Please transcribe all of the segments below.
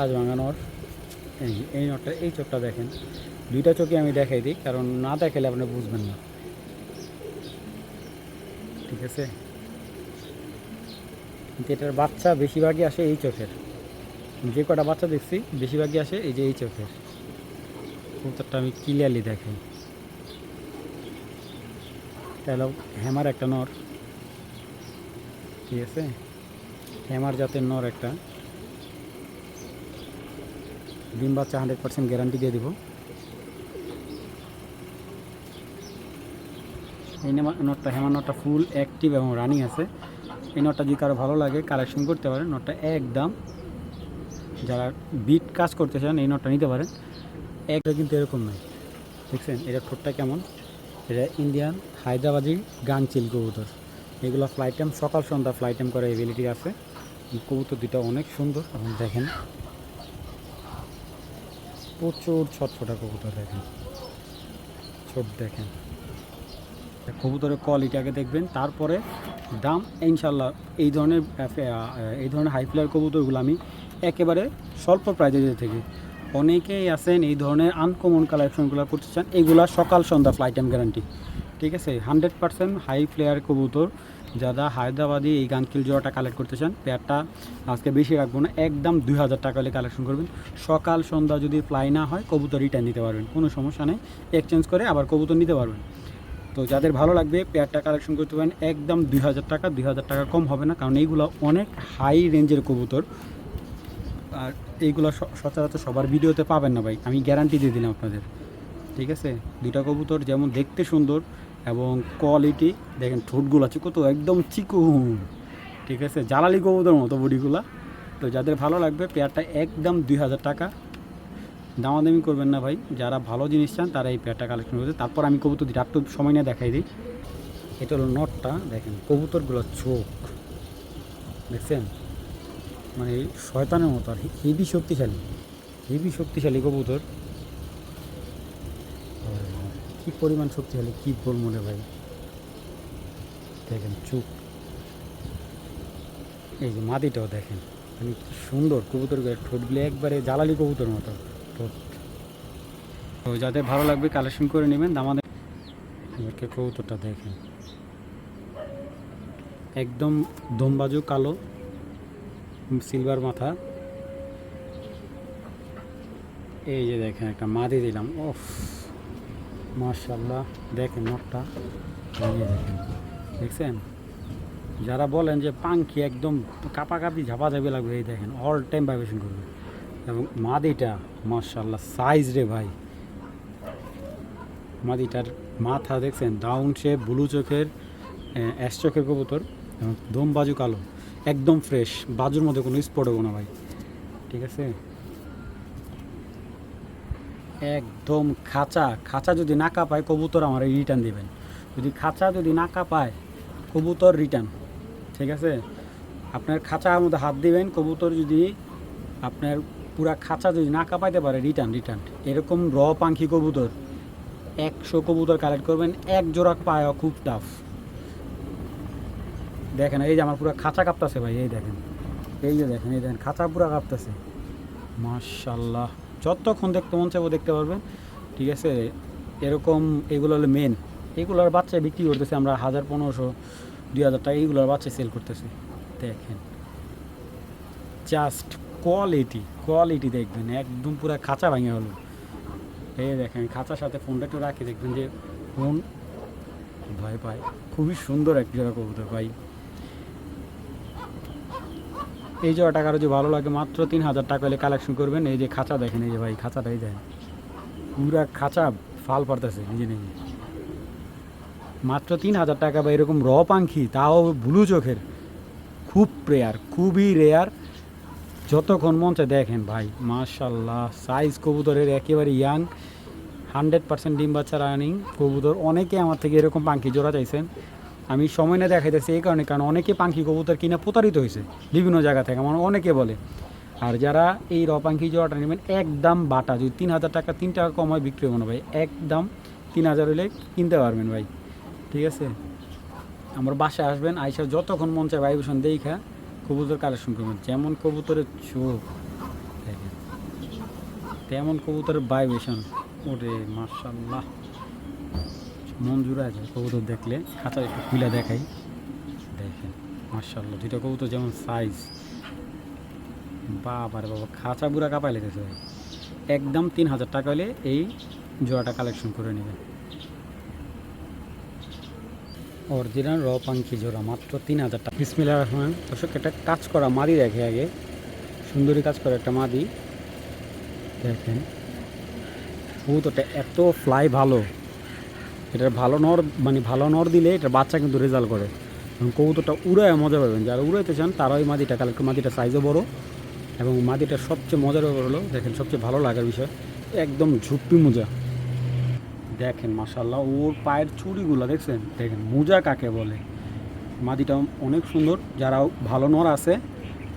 কাজ ভাঙানোর। এই নটটা, এই চোখটা দেখেন। দুইটা চোখে আমি দেখাই দিই, কারণ না দেখালে আপনি বুঝবেন না। ঠিক আছে? কিন্তু এটার বাচ্চা বেশিরভাগই আসে এই চোখের। যে কটা বাচ্চা দেখছি, বেশিরভাগই আসে এই যে এই চোখের। কবুতরটা আমি ক্লিয়ারলি দেখাই। তাহলে হ্যামার একটা নর। ঠিক আছে? হ্যামার জাতের নর একটা। ডিম বাচ্চা হান্ড্রেড পার্সেন্ট গ্যারান্টি দিয়ে দেবো। এই নটটা হ্যামার নটটা ফুল অ্যাক্টিভ এবং রানিং আছে। এই নটটা যদি কারও ভালো লাগে কালেকশন করতে পারেন। নটটা একদম যারা বিট কাজ করতে চান, এই নটটা নিতে পারেন। একটা কিন্তু এরকম নয়। দেখছেন, এটা ঠোঁটটা কেমন? এটা ইন্ডিয়ান হায়দ্রাবাদি গান চিল কবুতর। এগুলো ফ্লাইট টাইম সকাল সন্ধ্যা ফ্লাইট টাইম করার এবিলিটি আছে। কবুতর দুটো অনেক সুন্দর। এবং দেখেন। প্রচুর ছটফটা কবুতর দেখেন। ছোট দেখেন। কবুতরের কোয়ালিটি আগে দেখবেন, তারপরে দাম ইনশাল্লাহ এই ধরনের এই ধরনের হাই ফ্লায়ার কবুতরগুলো আমি একেবারে স্বল্প প্রাইজে দিয়ে থাকি। অনেকেই আছেন এই ধরনের আনকমন কালেকশনগুলো করতে চান, এগুলা সকাল সন্ধ্যা ফ্লাইট টাইম গ্যারান্টি ঠিক আছে হান্ড্রেড পার্সেন্ট হাই ফ্লেয়ার কবুতর। যারা হায়দ্রাবাদি এই গানকিল জোড়াটা কালেক্ট করতে চান পেয়ারটা আজকে বেশি রাখব না, একদম দুই হাজার টাকা হলে কালেকশন করবেন। সকাল, সন্ধ্যা যদি ফ্লাই না হয়, কবুতর রিটার্ন নিতে পারবেন, কোনো সমস্যা নেই। এক্সচেঞ্জ করে আবার কবুতর নিতে পারবেন। তো যাদের ভালো লাগবে পেয়ারটা কালেকশন করতে পারেন, একদম দুই হাজার টাকা, দুই হাজার টাকা কম হবে না, কারণ এইগুলো অনেক হাই রেঞ্জের কবুতর। আর এইগুলো সচরাচর সবার ভিডিওতে পাবেন না ভাই, আমি গ্যারান্টি দিয়ে দিলাম আপনাদের। ঠিক আছে? দুইটা কবুতর যেমন দেখতে সুন্দর এবং কোয়ালিটি দেখেন ঠোঁটগুলো আছে, কত একদম চিকুন। ঠিক আছে? জ্বালালি কবুতর মতো বডিগুলা। তো যাদের ভালো লাগবে পেয়ারটা একদম দুই হাজার টাকা। দামাদামি করবেন না ভাই, যারা ভালো জিনিস চান, তারা এই পেয়ারটা কালেকশন করবে। তারপর আমি কবুতর দিই একটু সময় নিয়ে দেখাই দিই। এটা হলো নটটা, দেখেন কবুতরগুলো চোখ। দেখছেন? মানে শয়তানের মতো আর হেভি শক্তিশালী। হেভি শক্তিশালী কবুতর। কি পরিমাণ শক্তিশালী কি বলব রে ভাই দেখেন চুপ এই যে মাদিটাও দেখেন মানে কি সুন্দর কবুতর ঠোঁটগুলো একবারে জ্বালালি কবুতর মতো, ঠোঁট। তো যাদের ভালো লাগবে কালেকশন করে নেবেন। আমাদের এবারকে কবুতরটা দেখেন। একদম দমবাজু, কালো সিলভার মাথা। এই যে দেখেন, একটা মাদি দিলাম। ওফ মার্শাল্লাহ দেখেন নটটা দেখেন, দেখছেন? যারা বলেন যে পাঙ্কি একদম কাপাকাপি ঝাপাঝাপি লাগবে, এই দেখেন অল টাইম ভাইব্রেশন করবে। এবং মাদিটা মার্শাল্লাহ সাইজ রে ভাই। মাদিটার মাথা দেখছেন ডাউন শেপ ব্লু চোখের অ্যাশ চোখের কবুতর এবং দম বাজু কালো, একদম ফ্রেশ বাজুর মধ্যে কোনো স্পট হব না ভাই। ঠিক আছে? একদম খাঁচা। খাঁচা যদি না কাঁপায়, কবুতর আমার রিটার্ন দিবেন। যদি খাঁচা যদি না কাঁপায়, কবুতর রিটার্ন ঠিক আছে? আপনার খাঁচার মধ্যে হাত দিবেন, কবুতর যদি আপনার পুরা খাঁচা যদি না কাঁপাইতে পারে রিটার্ন রিটার্ন এরকম র পাখি কবুতর। একশো কবুতর কালেক্ট করবেন, এক জোড়া পাওয়া খুব টাফ দেখেন, এই যে আমার পুরো খাঁচা কাঁপতেছে ভাই, এই দেখেন। এই যে দেখেন, এই দেখেন, খাঁচা পুরো কাঁপতেছে। মার্শাল্লাহ যতক্ষণ দেখতে মন চাইব দেখতে পারবেন। ঠিক আছে? এরকম এগুলো হলো মেন এগুলোর বাচ্চা বিক্রি করতেছে আমরা হাজার পনেরোশো, দুই হাজার টাকা এইগুলোর বাচ্চা সেল করতেছি। দেখেন। জাস্ট কোয়ালিটি কোয়ালিটি দেখবেন। একদম পুরো খাঁচা ভাঙে হলো। এই দেখেন, খাঁচার সাথে ফোনটা একটু রাখি, দেখবেন যে ফোন ভয় পায়। খুবই সুন্দর এক জোড়া কবুতর ভাই। এই জোড়া টাকার যদি ভালো লাগে, মাত্র তিন হাজার টাকা হলে কালেকশন করবেন। এই যে খাঁচা দেখেন, এই যে ভাই খাঁচাটাই দেন। পুরা খাঁচা ফাল পড়তেছে, নিজে নিজে। মাত্র তিন হাজার টাকা বা এরকম র পাখি, তাও ব্লু চোখের। খুব রেয়ার খুবই রেয়ার যতক্ষণ চায় দেখেন ভাই মার্শাল্লাহ সাইজ কবুতরের একেবারে ইয়াং হান্ড্রেড পার্সেন্ট ডিম বাচ্চা রানিং কবুতর। অনেকে আমার থেকে এরকম পাখি জোড়া চাইছেন। আমি সময় না দেখাইতেছি এই কারণে, কারণ অনেকে পাখি কবুতর কিনে প্রতারিত হয়েছে বিভিন্ন জায়গা থেকে, আমার অনেকে বলে। আর যারা এই র পাখি জোড়াটা নেবেন, একদম বাটা, যদি তিন হাজার টাকা, তিন টাকা কম হয় বিক্রি হবে ভাই, একদম তিন হাজার হলে কিনতে পারবেন ভাই, ঠিক আছে? আমার বাসায় আসবেন আইসা যতক্ষণ মন চায় ভাইবেশন দেখা কবুতর কালেকশন করবেন, যেমন কবুতরের চোখ তেমন কবুতরের ভাইব্রেশন, ওরে মার্শাল্লাহ মন জুড়ে আছে কবুতর দেখলে। খাঁচা একটু খুলে দেখাই। দেখেন মার্শাল্লাহ দুইটা কবুতর যেমন সাইজ বাবার বাবা, খাঁচা বুড়া কাপাই লেগেছে ভাই। একদম তিন হাজার টাকা হলে এই জোড়াটা কালেকশন করে নেবেন। অরিজিনাল র পাঙ্কি জোড়া, মাত্র তিন হাজার টাকা। বিসমিল্লা রহমান। দর্শক, একটা কাজ করা মাদি দেখে আগে। সুন্দরী কাজ করা একটা মাদি। দেখেন, কবুতরটা এত ফ্লাই ভালো। এটার ভালো নর মানে ভালো নর দিলে এটার বাচ্চা কিন্তু রেজাল্ট করে। এবং কবুতরটা উড়ায় মজা পাবেন। যারা উড়াইতে চান তারা ওই মাদিটা কালেক্ট মাদিটা সাইজও বড় এবং মাদিটার সবচেয়ে মজার ব্যাপার হলো, দেখেন সবচেয়ে ভালো লাগার বিষয়, একদম ঝুপ্পি মোজা। দেখেন মাসাল্লাহ ওর পায়ের চুড়িগুলো দেখছেন? দেখেন, মোজা কাকে বলে? মাদিটা অনেক সুন্দর। যারা ভালো নর আছে,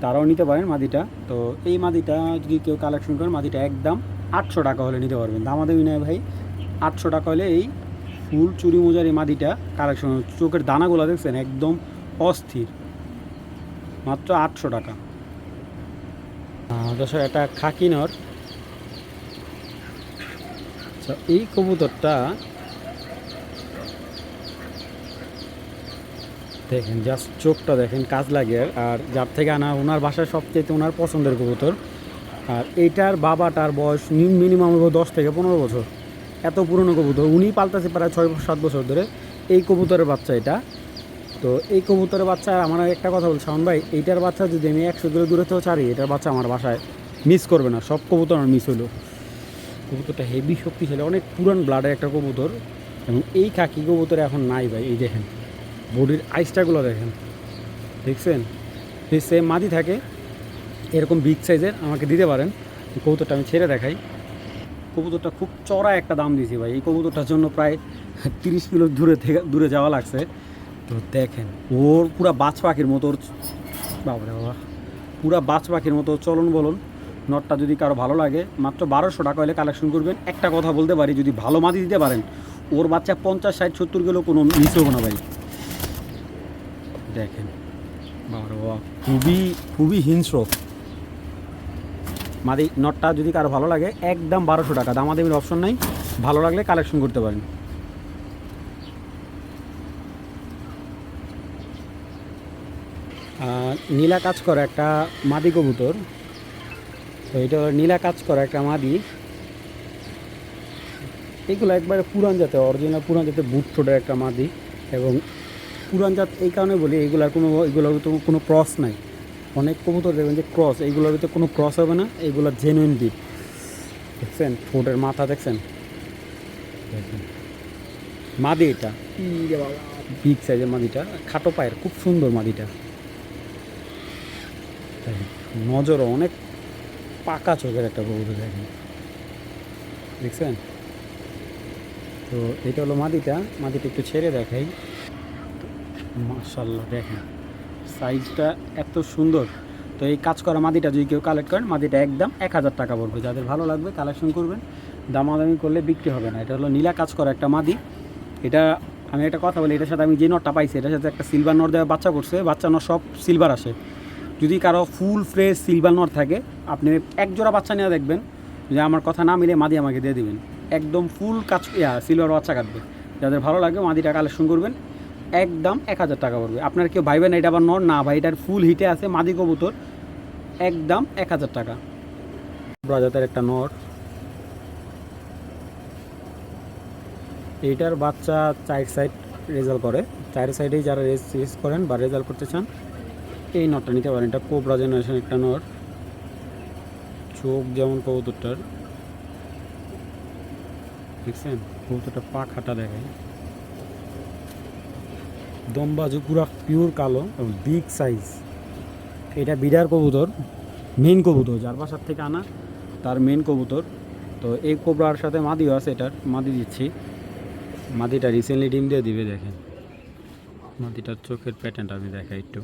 তারাও নিতে পারেন মাদিটা। তো এই মাদিটা যদি কেউ কালেকশন করেন মাদিটা একদম আটশো টাকা হলে নিতে পারবেন। দামাদামি নেয় ভাই। আটশো টাকা হলে এই ফুল চুরি মোজার এই মাদিটা কালেকশন চোখের দানাগুলো দেখছেন, একদম অস্থির। মাত্র আটশো টাকা। দশ একটা খাকি নর আচ্ছা এই কবুতরটা দেখেন জাস্ট চোখটা দেখেন, কাজ লাগে। আর যার থেকে আনা ওনার বাসায় সবচেয়ে ওনার পছন্দের কবুতর। আর এইটার বাবাটার বয়স মিনিমাম দশ থেকে পনেরো বছর। এত পুরনো কবুতর, উনি পাল্টাছে প্রায় ছয়, সাত বছর ধরে। এই কবুতরের বাচ্চা এটা। তো এই কবুতরের বাচ্চা আর আমার একটা কথা বল, শাওন ভাই, এইটার বাচ্চা যদি আমি একশো কিলো দূরে থেকেও ছাড়ি, এটার বাচ্চা আমার বাসায় মিস করবে না। সব কবুতর আমার মিস হলো কবুতরটা হেভি শক্তিশালী, অনেক পুরান ব্লাডের একটা কবুতর। এবং এই কাকি কবুতর এখন নাই ভাই, এই দেখেন। বডির আইসটাগুলো দেখেন। দেখছেন? সেম মাদি থাকে, এরকম বিগ সাইজের আমাকে দিতে পারেন। কবুতরটা আমি ছেড়ে দেখাই। কবুতরটা খুব চড়া একটা দাম দিয়েছি ভাই। এই কবুতরটার জন্য প্রায় তিরিশ কিলো দূরে থেকে দূরে যাওয়া লাগছে। তো দেখেন, ওর পুরা বাজ পাখির মতো ওর বাবারে বাবা। পুরা বাজ পাখির মতো চলন বলুন। নটটা যদি কারও ভালো লাগে, মাত্র বারোশো টাকা হলে কালেকশন করবেন। একটা কথা বলতে পারি, যদি ভালো মাদি দিতে পারেন, ওর বাচ্চা পঞ্চাশ, ষাট, সত্তর কিলো কোনো মিস হব না ভাই। দেখেন বাবা, খুবই খুবই হিংস্র। মাদি নটটা যদি কারও ভালো লাগে, একদম বারোশো টাকা। দামাদামির অপশন নাই। ভালো লাগলে কালেকশন করতে পারেন। নীলা কাজ করা একটা মাদি কবুতর। তো এটা নীলা কাজ করা একটা মাদি। এগুলো একবারে পুরান জাতে অরিজিনাল পুরান জাতে বুট একটা মাদি। এবং পুরান জাত এই কারণে বলি, এগুলার কোনো, এগুলোর তো কোনো ক্রস নাই। অনেক কবুতর দেখবেন যে ক্রস এইগুলোর ভিতরে কোনো ক্রস হবে না এইগুলো জেনুইন ডিপ দেখছেন? ঠোঁটের মাথা দেখছেন। মাদি এটা। বিগ সাইজের মাদিটা। খাটো পায়ের খুব সুন্দর মাদিটা। নজরও অনেক পাকা চোখের একটা কবুতর দেখেন। দেখছেন? তো এটা হলো মাদিটা। মাদিটা একটু ছেড়ে দেখাই। মাশাল্লাহ দেখেন। সাইজটা এত সুন্দর। তো এই কাজ করা মাদিটা যদি কেউ কালেক্ট করেন, মাদিটা একদম এক হাজার টাকা পড়বে। যাদের ভালো লাগবে কালেকশন করবেন। দামাদামি করলে বিক্রি হবে না। এটা হলো নীলা কাজ করা একটা মাদি। এটা আমি একটা কথা বলি, এটার সাথে আমি যে নটটা পাইছি, এটার সাথে একটা সিলভার নট দেওয়া বাচ্চা করছে বাচ্চা নট সব সিলভার আসে। যদি কারও ফুল ফ্রেশ সিলভার নট থাকে, আপনি এক জোড়া বাচ্চা নিয়ে দেখবেন, যে আমার কথা না মিলে মাদি আমাকে দিয়ে দিবেন। একদম ফুল কাজ সিলভার বাচ্চা কাটবে। যাদের ভালো লাগবে মাদিটা কালেকশন করবেন। একদম এক হাজার টাকা পড়বে। আপনার কেউ ভাইবেন এটা আবার নর, না ভাই, এটার ফুল হিটে আছে মাদি কবুতর, একদম এক হাজার টাকা। ব্রাজাতের একটা নর। এইটার বাচ্চা চার সাইড রেজাল্ট করে। চার সাইডেই যারা রেস রেস করেন বা রেজাল্ট করতে চান, এই নটটা নিতে পারেন। এটা কোবরা জেনারেশন একটা নর। চোখ যেমন কবুতরটার। দেখছেন? কবুতরটা পাখাটা দেখায়। দমবাজু পুরা পিওর কালো এবং বিগ সাইজ। এটা বিরার কবুতর মেন কবুতর, যার বাসার থেকে আনা তার মেন কবুতর। তো এই কোবরার সাথে মাদিও আছে এটার, মাদি দিচ্ছি। মাদিটা রিসেন্টলি ডিম দিয়ে দিবে, দেখেন। মাদিটার চোখের প্যাটার্নটা আমি দেখাই একটু।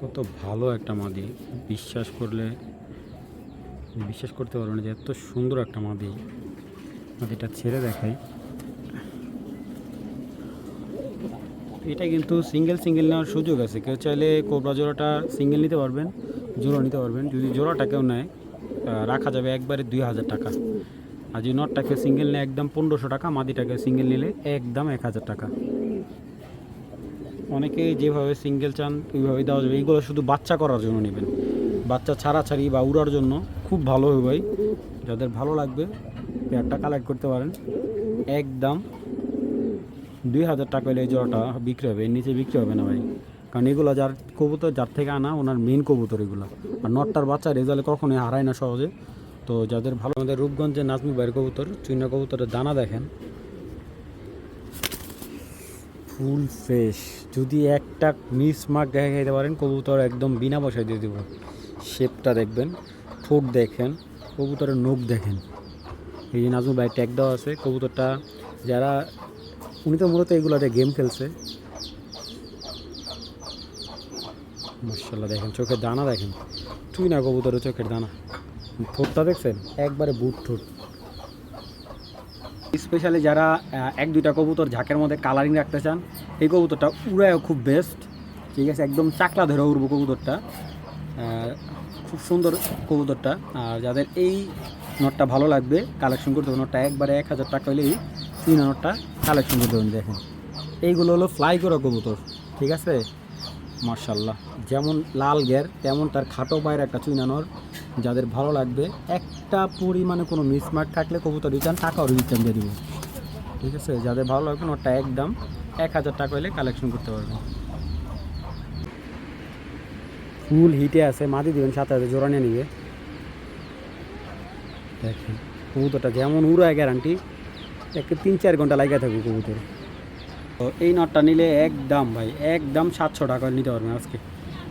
কত ভালো একটা মাদি। বিশ্বাস করলে, বিশ্বাস করতে পারব না যে এত সুন্দর একটা মাদি। মাদিটা ছেড়ে দেখাই। এটা কিন্তু সিঙ্গেল সিঙ্গেল নেওয়ার সুযোগ আছে। কেউ চাইলে কোবরা জোড়াটা সিঙ্গেল নিতে পারবেন, জোড়া নিতে পারবেন। যদি জোড়াটা কেউ নেয় রাখা যাবে একবারে দুই হাজার টাকা। আর যদি নটটাকে সিঙ্গেল নেয়, একদম পনেরোশো টাকা, মাদিটাকে সিঙ্গেল নিলে একদম এক হাজার টাকা। অনেকে যেভাবে সিঙ্গেল চান, ওইভাবে দেওয়া যাবে। এইগুলো শুধু বাচ্চা করার জন্য নেবেন। বাচ্চা ছাড়াছাড়ি বা উড়ার জন্য খুব ভালো হবে যাদের ভালো লাগবে পেয়ারটা কালেক্ট করতে পারেন। একদম দুই হাজার টাকা হলে এই জোড়াটা বিক্রি হবে, এর নিচে বিক্রি হবে না ভাই। কারণ এগুলো যার কবুতর, যার থেকে আনা, ওনার মেন কবুতর এগুলো। আর নটটার বাচ্চা রেজাল্ট কখনোই হারায় না সহজে। তো যাদের ভালো, আমাদের রূপগঞ্জের নাজমি বাইর কবুতর, চুইনা কবুতরের দানা দেখেন। Full fresh. যদি একটা মিস মার্ক দেখা খাইতে পারেন, কবুতর একদম বিনা পয়সায় দিয়ে দেবো। শেপটা দেখবেন, ঠোঁট দেখেন, কবুতরের নখ দেখেন। এই যে নাজমুল ভাই ট্যাগ দেওয়া আছে কবুতরটা যারা উনি তো মূলত এগুলোতে গেম খেলছে। মার্শাল্লাহ দেখেন, চোখের দানা দেখেন। তুই না কবুতরের চোখের দানা। ঠোঁটটা দেখছেন? একবারে বুট ঠোঁট। স্পেশালি যারা এক দুইটা কবুতর ঝাঁকের মধ্যে কালারিং রাখতে চান, এই কবুতরটা উড়ায়ও খুব বেস্ট ঠিক আছে, একদম চাকলা ধরে উড়বো কবুতরটা। খুব সুন্দর কবুতরটা। আর যাদের এই নটটা ভালো লাগবে কালেকশন করতে হবে নটটা। একবারে এক হাজার টাকা হলেই তিন নটটা কালেকশন করতে হবে, দেখেন। এইগুলো হলো ফ্লাই করা কবুতর, ঠিক আছে? মার্শাল্লাহ যেমন লাল গের তেমন তার খাটো পায়ের একটা চুইনানোর যাদের ভালো লাগবে, একটা পরিমাণে কোনো মিসমার্ক থাকলে কবুতর রিটার্ন টাকাও রিটার্ন দিয়ে দিব। ঠিক আছে? যাদের ভালো লাগবে ওটা একদম এক হাজার টাকা হলে কালেকশন করতে পারবে। ফুল হিটে আছে মাটি দিবেন, সাথে সাথে জোড়া নিয়ে নিবে। দেখেন, কবুতরটা যেমন উড়ায় গ্যারান্টি একটু তিন চার ঘণ্টা লাগিয়ে থাকবে কবুতর। তো এই নটটা নিলে একদম ভাই, একদম সাতশো টাকা নিতে পারবেন আজকে।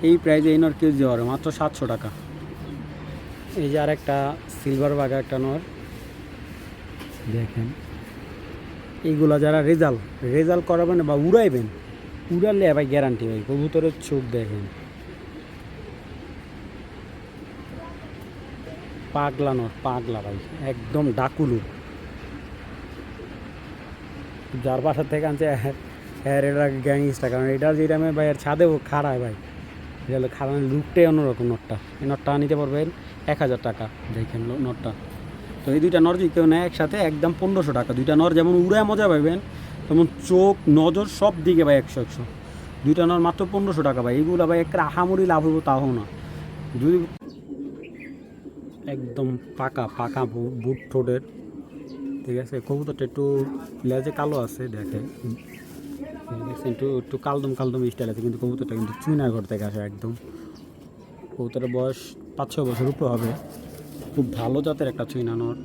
এই প্রাইজে এই নট কেজি দিতে পারবে মাত্র সাতশো টাকা। এই যে আর একটা সিলভার বাগা একটা নর দেখেন, এইগুলো যারা রেজাল্ট রেজাল্ট করাবেন বা উড়াইবেন উড়ালে ভাই গ্যারান্টি ভাই, কবুতরের চোখ দেখেন। পাগলা নর পাগলা ভাই, একদম ডাকুলু। যার বাসা থেকে আনছে হ্যাঁ এটা গ্যাংস্টার কারণ এটা যেটা আমি ভাই আর ছাদেও খাড়ায় ভাই। এটা হলো খাড়ানোর লুকটাই অন্যরকম নটটা। এই নটটা নিতে পারবেন এক হাজার টাকা, দেখেন নটটা। তো এই দুইটা নর যদি কেউ নেয় একসাথে, একদম পনেরোশো টাকা। দুইটা নর যেমন উড়ায় মজা পাবেন তেমন চোখ, নজর সব দিকে ভাই একশো একশো। দুইটা নর মাত্র পনেরোশো টাকা ভাই। এগুলো ভাই একটা আহামরি লাভ হব তাও না। যদি একদম পাকা পাকা বুট ঠোঁটের। ঠিক আছে? কবুতরটা একটু লেজে কালো আছে দেখে। দেখছেন, একটু একটু কালদম কালদম স্টাইল আছে কিন্তু কবুতরটা কিন্তু চুইনার ঘর থেকে আসে একদম। কবুতরের বয়স পাঁচ ছ বছর উপর হবে। খুব ভালো জাতের একটা চুইনা নর।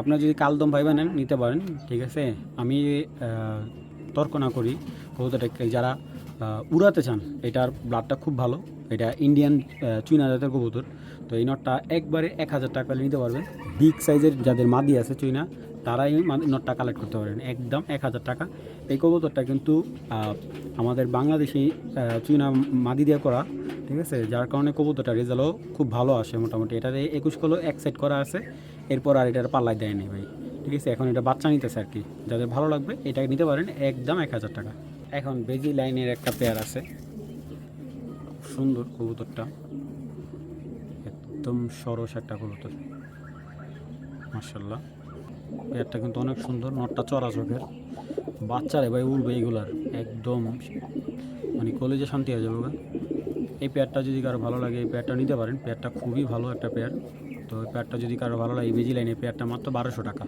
আপনার যদি কালদম ভাইবা নেন নিতে পারেন। ঠিক আছে? আমি তর্ক না করি কবুতরটাকে। যারা উড়াতে চান, এটার ব্লাডটা খুব ভালো। এটা ইন্ডিয়ান চুইনা জাতের কবুতর। তো এই নটটা একবারে এক হাজার টাকা নিতে পারবেন। বিগ সাইজের যাদের মাদি আছে চুইনা তারাই নটটা কালেক্ট করতে পারেন একদম এক হাজার টাকা। এই কবুতরটা কিন্তু আমাদের বাংলাদেশি চুইনা মাদি দিয়ে করা, ঠিক আছে? যার কারণে কবুতরটা রেজাল্টও খুব ভালো আসে মোটামুটি। এটাতে একুশ কিলো এক সাইড করা আছে। এরপর আর এটার পাল্লায় দেয়নি ভাই। ঠিক আছে? এখন এটা বাচ্চা নিতেছে আর কি। যাদের ভালো লাগবে এটা নিতে পারেন। একদম এক হাজার টাকা। এখন বেজি লাইনের একটা পেয়ার আছে। সুন্দর কবুতরটা। একদম সরস একটা কবুতর। মার্শাল্লাহ পেয়ারটা কিন্তু অনেক সুন্দর, নটটা চড়া চোখের। বাচ্চারে ভাই উড়বে এইগুলার। একদম মানে কলেজে শান্তি হয়ে যাবে। এই পেয়ারটা যদি কারও ভালো লাগে, এই পেয়ারটা নিতে পারেন। পেয়ারটা খুবই ভালো একটা পেয়ার। তো এই পেয়ারটা যদি কারও ভালো লাগে বেজি লাইনে পেয়ারটা মাত্র বারোশো টাকা।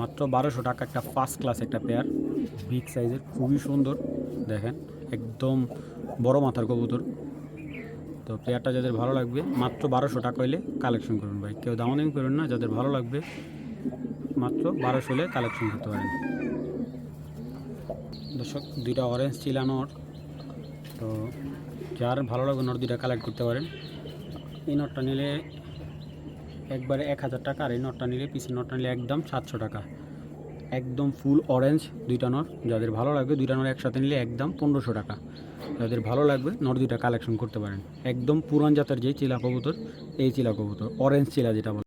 মাত্র বারোশো টাকা একটা ফার্স্ট ক্লাস একটা পেয়ার। বিগ সাইজের, খুবই সুন্দর, দেখেন, একদম বড় মাথার কবুতর। তো প্লেয়ারটা যাদের ভালো লাগবে, মাত্র বারোশো টাকা হইলে কালেকশন করুন ভাই। কেউ দামাদামি করুন না, যাদের ভালো লাগবে, মাত্র বারোশো হলে কালেকশন করতে পারেন। দর্শক, দুইটা অরেঞ্জ চিলানোর তো যার ভালো লাগবে নোট দুইটা কালেক্ট করতে পারেন। এই নোটটা নিলে একবারে এক হাজার টাকা, আর এই নোটটা নিলে পিসি নোটটা নিলে একদম সাতশো টাকা। একদম ফুল অরেঞ্জ দুইটা নর। যাদের ভালো লাগবে দুইটা নর একসাথে নিলে একদম পনেরোশো টাকা। যাদের ভালো লাগবে নট দুইটা কালেকশন করতে পারেন। একদম পুরান জাতের যে চিলা কবুতর, এই চিলা কবুতর অরেঞ্জ চিলা যেটা